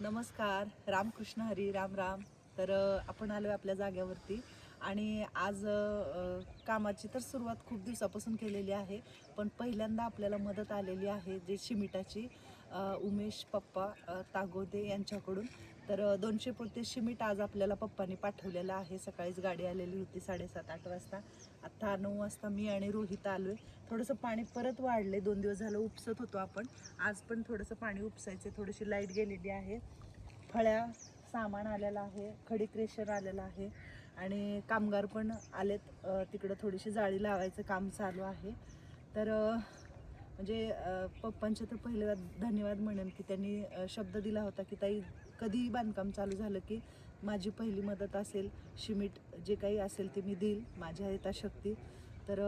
नमस्कार. रामकृष्ण हरी राम राम. तर आपण आलो आपल्या जाग्यावरती आणि आज कामाची तर सुरुवात खूप दिवसापासून केलेली आहे. पण पहिल्यांदा आपल्याला मदत आलेली आहे जे शिमिटाची उमेश पप्पा तागोदे यांच्याकडून. तर दोनशे पोते शिमिट आज आपल्याला पप्पांनी पाठवलेलं आहे. सकाळीच गाडी आलेली होती साडेसात आठ वाजता. आत्ता नऊ वाजता मी आणि रोहित आलो आहे थोडंसं पाणी परत वाढले दोन दिवस झालं उपसत होतो आपण. आज पण थोडंसं पाणी उपसायचं थोडीशी लाइट गेलेली आहे. फळ्या सामान आलेलं आहे. खडी क्रेशर आलेलं आहे. आणि कामगार पण आलेत. तिकडं थोडीशी जाळी लावायचं काम चालू आहे. तर म्हणजे पप्पांचे तर पहिले धन्यवाद म्हणेन की त्यांनी शब्द दिला होता की ताई कधीही बांधकाम चालू झालं की माझी पहिली मदत असेल शिमिट जे काही असेल ते मी देईल माझ्या यथाशक्ती तर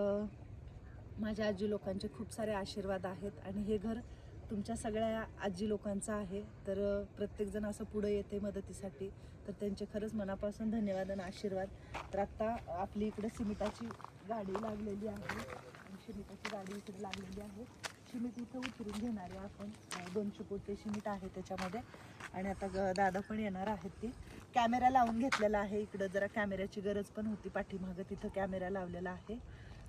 माझ्या आजी लोकांचे खूप सारे आशीर्वाद आहेत आणि हे घर तुमच्या सगळ्या आजी लोकांचं आहे. तर प्रत्येकजण असं पुढं येते मदतीसाठी. तर त्यांचे खरंच मनापासून धन्यवाद आणि आशीर्वाद. तर आत्ता आपली इकडे सिमिटाची गाडी लागलेली आहे सिमिटाची शिमिटाची गाडी इकडे लागलेली आहे. शिमीट इथं उतरून घेणार आहे आपण दोनशे पोते शिमिट आहे त्याच्यामध्ये. आणि आता ग- दादा पण येणार आहेत ती. कॅमेरा लावून घेतलेला आहे इकडं जरा कॅमेऱ्याची गरज पण होती पाठीमागं तिथं कॅमेरा लावलेला आहे.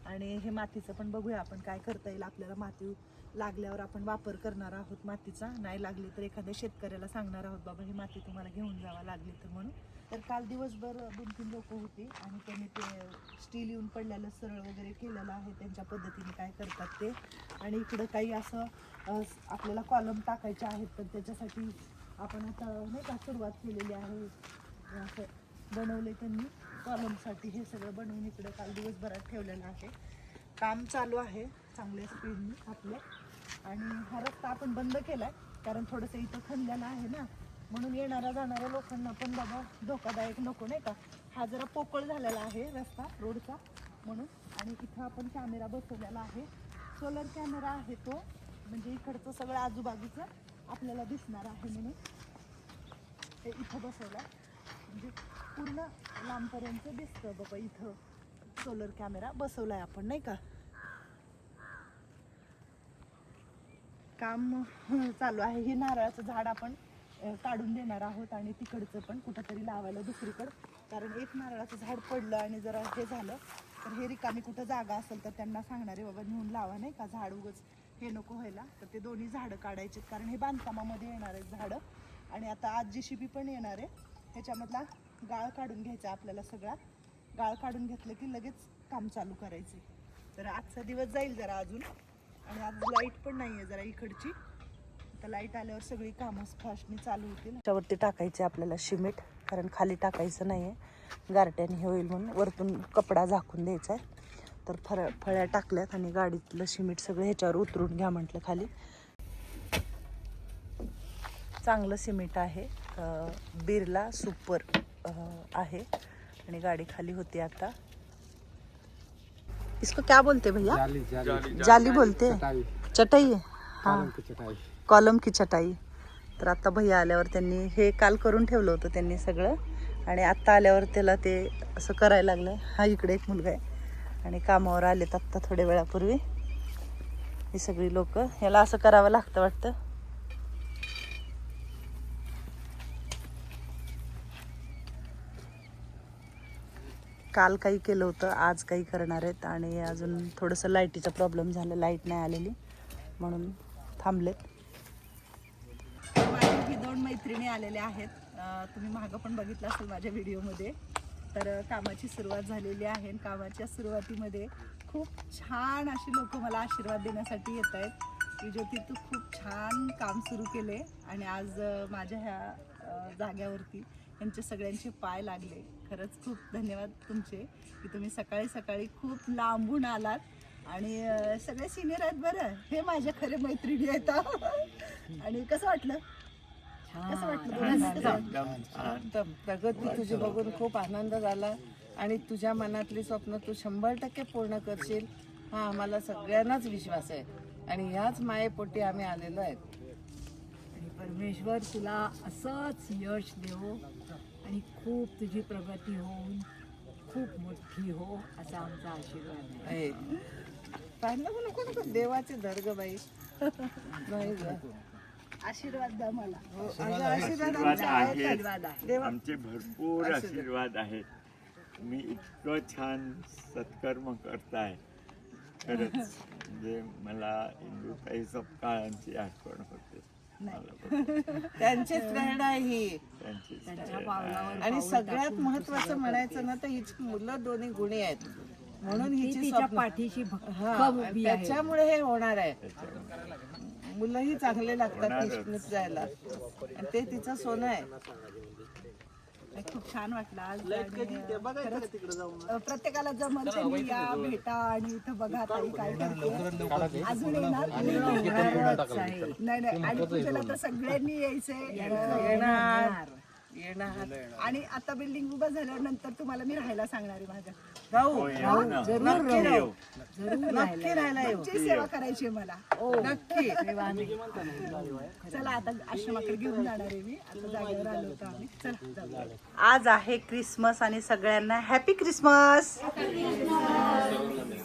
आणि हे मातीचं पण बघूया आपण काय करता येईल. आपल्याला माती लागल्यावर आपण वापर करणार आहोत मातीचा. नाही लागली तर एखाद्या शेतकऱ्याला सांगणार आहोत बाबा ही माती तुम्हाला घेऊन जावा लागली तर म्हणून. तर काल दिवसभर दोन तीन लोक होती आणि त्यांनी ते स्टील येऊन पडलेलं सरळ वगैरे केलेलं आहे. त्यांच्या पद्धतीने काय करतात ते. आणि इकडं काही असं आपल्याला कॉलम टाकायचे आहेत तर त्याच्यासाठी आपण आता नाही का सुरुवात केलेली आहे. असं बनवले त्यांनी. कॉलमसाठी हे सगळं बनवून इकडं काल दिवसभरात ठेवलेलं आहे. काम चालू आहे चांगल्या स्पीडने आपलं. आणि हा रस्ता आपण बंद केलाय कारण थोडंसं इथं खणलेलं आहे ना. म्हणून येणाऱ्या जाणाऱ्या लोकांना पण बाबा धोकादायक नको नाही का? हा जरा पोकळ झालेला आहे रस्ता रोडचा. म्हणून आणि इथं आपण कॅमेरा बसवलेला आहे. सोलर कॅमेरा आहे तो. म्हणजे इकडचं सगळं आजूबाजूचं आपल्याला दिसणार आहे म्हणून. ते इथं बसवला म्हणजे पूर्ण लांबपर्यंत दिसतं बाबा इथं. सोलर कॅमेरा बसवलाय आपण नाही का? काम चालू आहे. हे नारळाचं झाड आपण काढून देणार आहोत आणि तिकडचं पण कुठंतरी लावायला दुसरीकडं. कारण एक नारळाचं झाड पडलं आणि जरा हे झालं तर हे रिकामी कुठं जागा असेल तर त्यांना सांगणार आहे बाबा नेऊन लावा नाही का झाड उगच? हे नको व्हायला. तर ते दोन्ही झाडं काढायचे कारण हे बांधकामामध्ये येणार आहेत झाडं. आणि आता आज जी शिपी पण येणार आहे. ह्याच्यामधला गाळ काढून घ्यायचा आपल्याला सगळा. गाळ काढून घेतलं की लगेच काम चालू करायचे तर आजचा दिवस जाईल जरा अजून. आणि आज लाइट पण नाही आहे जरा इकडची. तर लाइट आल्यावर सगळी कामं फास्टनी चालू होतील. त्याच्यावरती टाकायचे आपल्याला शिमेट कारण खाली टाकायचं नाही आहे गारट्याने हे होईल म्हणून वरतून कपडा झाकून द्यायचा आहे. तर फळ फळ्या टाकल्यात आणि गाडीतलं शिमेट सगळं ह्याच्यावर उतरून घ्या म्हटलं खाली. चांगलं सिमेंट आहे. बिरला बिर्ला सुपर आहे. आणि गाडी खाली होती आता. इसको क्या बोलते भैया? जाली जाली। जाली बोलते हैं? चटाई। चटाई है? हाँ। कॉलम की चटाई। कॉलम की चटाई। तर आता भैया आल्यावर त्यांनी हे काल करून ठेवलं होतं त्यांनी सगळं. आणि आत्ता आल्यावर त्याला ते असं करायला लागलं हा इकडे एक मुलगा आहे. आणि कामावर आलेत आत्ता थोड्या वेळापूर्वी. ही सगळी लोक. याला असं करावं लागतं वाटतं. काल काही केलं होतं आज काही करणार आहेत आणि अजून थोडंसं लाईटीचा प्रॉब्लेम झाला लाइट नाही आलेली म्हणून थांबलेत. माझी ही दोन मैत्रिणी आलेल्या आहेत. तुम्ही मागं पण बघितलं असेल माझ्या व्हिडिओमध्ये. तर कामाची सुरुवात झालेली आहे आणि कामाच्या सुरुवातीमध्ये खूप छान अशी लोक मला आशीर्वाद देण्यासाठी येत आहेत. की ज्योती तू खूप छान काम सुरू केले आणि आज माझ्या ह्या जाग्यावरती यांचे सगळ्यांचे पाय लागले. खरंच खूप धन्यवाद तुमचे की तुम्ही सकाळी सकाळी खूप लांबून आलात. आणि सगळे सिनियर आहेत बरं. हे माझ्या खरे मैत्रिणी आहेत. आणि कसं वाटलं? कसं वाटलं? प्रगती तुझी बघून खूप आनंद झाला. आणि तुझ्या मनातली स्वप्न तू शंभर टक्के पूर्ण करशील. हा आम्हाला सगळ्यांनाच विश्वास आहे. आणि याच मायेपोटी आम्ही आलेलो आहेत. परमेश्वर तुला असंच यश देवो. आणि खूप तुझी प्रगती होऊन खूप मोठी हो असा आमचा आशीर्वाद आहे. आहे. पाहिलं का नको नको. देवाचे धर्ग बाई. नाही ग. आशीर्वाद द्या मला. हो, अगं, आशीर्वाद आशीर्वाद आमचे. आहेत आशीर्वाद आहे. देवा. आमचे भरपूर असू दे. आशीर्वाद आहेत. तुम्ही इतकं छान सत्कर्म करताय. खरंच म्हणजे मला इंदुताई सपकाळांची आठवण होते. मला बघून. त्यांचीच प्रेरणा आहे ही. आणि सगळ्यात महत्वाचं म्हणायचं ना तर हिची मुलं दोन्ही गुणी आहेत. म्हणून हिची पाठीशी हा त्याच्यामुळे हे होणार आहे. मुलंही चांगले लागतात जायला. आणि ते तिचं सोनं आहे. खूप छान वाटलं आज आणि, अं, खरंच, अं, प्रत्येकाला जमल त्यांनी या भेटा आणि इथं बघा ताई काय करते. अजून येणार आहे. नाही. नाही आणि पूजेला तर सगळ्यांनी यायचंय. येणार. येणार. आणि आता बिल्डिंग उभं झाल्यानंतर तुम्हाला मी राहायला सांगणार आहे माझ्या. राहू. हो, नक्की राहू. येऊ. जरूर नक्की राहायला येऊ. तुमची सेवा करायची आहे मला. नक्की. देवाने. चला आता आश्रमाकडे घेऊन जाणार आहे मी. आता जागेवर आलो होतो आम्ही. चला जाऊया. आज आहे क्रिसमस आणि सगळ्यांना हॅपी क्रिसमस.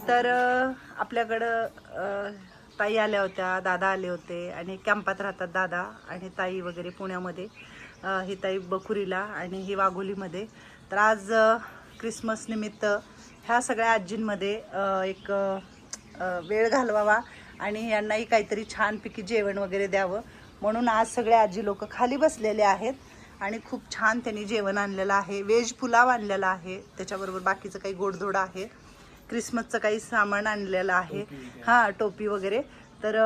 तर अं, आपल्याकडं अं, ताई आल्या होत्या दादा आले होते आणि कॅम्पात राहतात दादा आणि ताई वगैरे पुण्यामध्ये. अं, ही ताई बखुरीला आणि ही वाघोलीमध्ये. तर आज क्रिसमस निमित्त ह्या सगळ्या आजींमध्ये एक वेळ घालवावा आणि यांनाही काहीतरी छानपैकी जेवण वगैरे द्यावं. म्हणून आज सगळे आजी लोक खाली बसलेले आहेत आणि खूप छान त्यांनी जेवण आणलेलं आहे. व्हेज पुलाव आणलेला आहे. त्याच्याबरोबर बाकीचं काही गोडधोड आहे. क्रिसमसचं काही सामान आणलेलं आहे. हां टोपी वगैरे. तर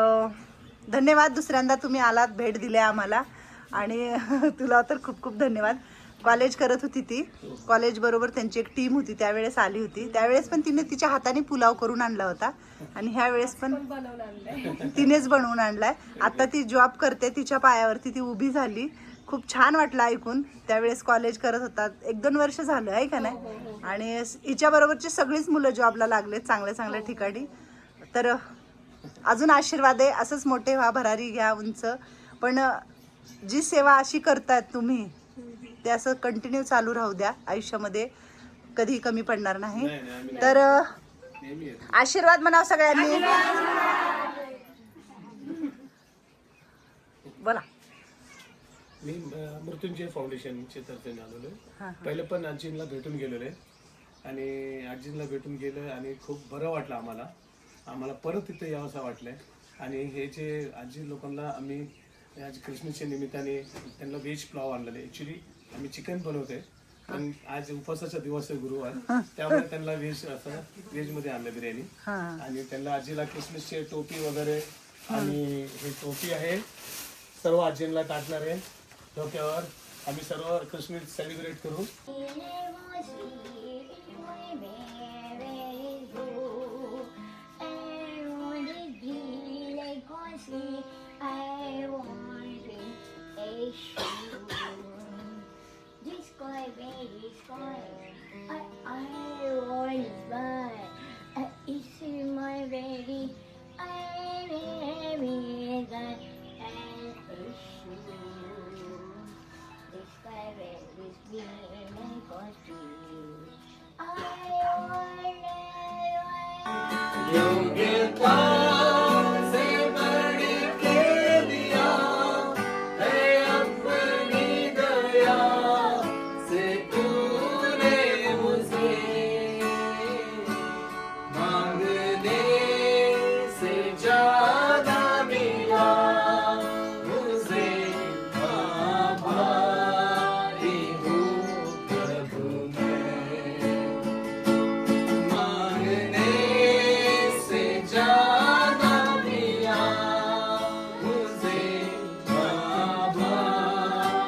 धन्यवाद दुसऱ्यांदा तुम्ही आलात भेट दिली आम्हाला. आणि तुला तर खूप खूप धन्यवाद. कॉलेज करत होती ती. कॉलेज बरोबर त्यांची एक टीम होती. त्यावेळेस आली होती. त्यावेळेस पण तिने तिच्या हाताने पुलाव करून आणला होता. आणि ह्या वेळेस पण तिनेच बनवून आणलाय. आता ती जॉब करते. तिच्या पायावरती ती उभी झाली. खूप छान वाटलं ऐकून. त्यावेळेस कॉलेज करत होतात एक दोन वर्ष झालं आहे का नाही? आणि हिच्या बरोबरची सगळीच मुलं जॉबला लागलेत चांगल्या चांगल्या ठिकाणी. तर अजून आशीर्वाद आहे. असंच मोठे व्हा भरारी घ्या उंच. पण जी सेवा अशी करतायत तुम्ही ते असं कंटिन्यू चालू राहू द्या. आयुष्यामध्ये कधी कमी पडणार नाही. तर आशीर्वाद म्हणाव सगळ्यांनी. बोला. मी मृत्युंजय फाउंडेशनच्या तर्फे आलेलो आहे. पहिले पण आजींना भेटून गेलेलो आहे. आणि आजींना भेटून गेलं आणि खूप बरं वाटलं आम्हाला. आम्हाला परत तिथे यावंसं वाटलंय. आणि हे जे आजी लोकांना आम्ही आज क्रिसमसच्या निमित्ताने त्यांना व्हेज पुलाव आणलेलं. आहे ॲक्च्युली आम्ही चिकन बनवतोय पण आज उपवासाचा दिवस आहे गुरुवार. त्यामुळे त्यांना व्हेज असं व्हेजमध्ये आणलं बिर्याणी. आणि त्यांना आजीला क्रिसमसची टोपी वगैरे आणि हे टोपी आहे. सर्व आजींना टाकणार आहे. डोक्यावर आम्ही सर्व क्रिसमस सेलिब्रेट करू. Hari Hare Veda and Krishna. This guy will be in my.